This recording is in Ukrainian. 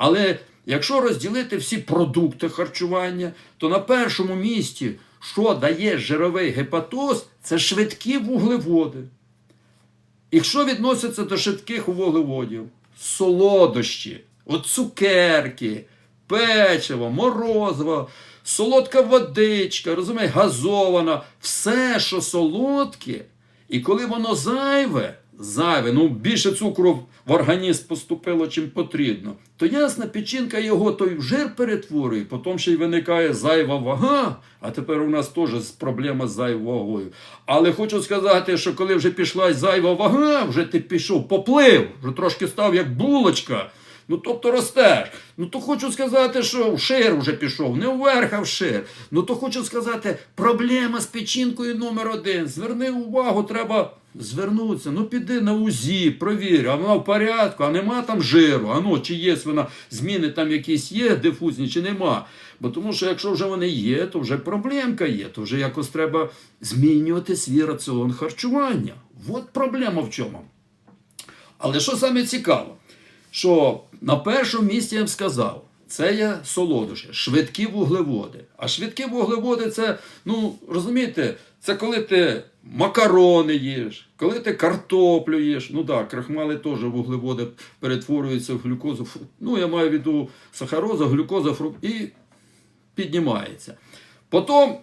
Але якщо розділити всі продукти харчування, то на першому місці, що дає жировий гепатоз, це швидкі вуглеводи. І що відноситься до швидких вуглеводів? Солодощі, от цукерки, печиво, морозиво, солодка водичка, розумієш, газована, все, що солодке, і коли воно зайве, зайве, ну більше цукру в організм поступило, чим потрібно, то ясна печінка його той в жир перетворює, потім ще й виникає зайва вага, а тепер у нас теж проблема з зайвою. Але хочу сказати, що коли вже пішла зайва вага, вже ти пішов, поплив, вже трошки став як булочка. Ну, тобто ростеш. Ну, то хочу сказати, що шир вже пішов, не вверх, а в шир. Ну, то хочу сказати, проблема з печінкою номер один. Зверни увагу, треба звернутися. Ну, піди на УЗІ, провір, а вона в порядку, а нема там жиру. А ну, чи є вона, зміни там якісь є, дифузні, чи нема. Бо тому що якщо вже вони є, то вже проблемка є, то вже якось треба змінювати свій раціон харчування. От проблема в чому. Але що саме цікаво, що на першому місці я вам сказав, це є солодощі, швидкі вуглеводи. А швидкі вуглеводи це, ну розумієте, це коли ти макарони їш, коли ти картоплю їш. Ну так, крахмали теж вуглеводи перетворюються в глюкозу. Ну, я маю в виду сахароза, глюкоза, фрукт і піднімається. Потім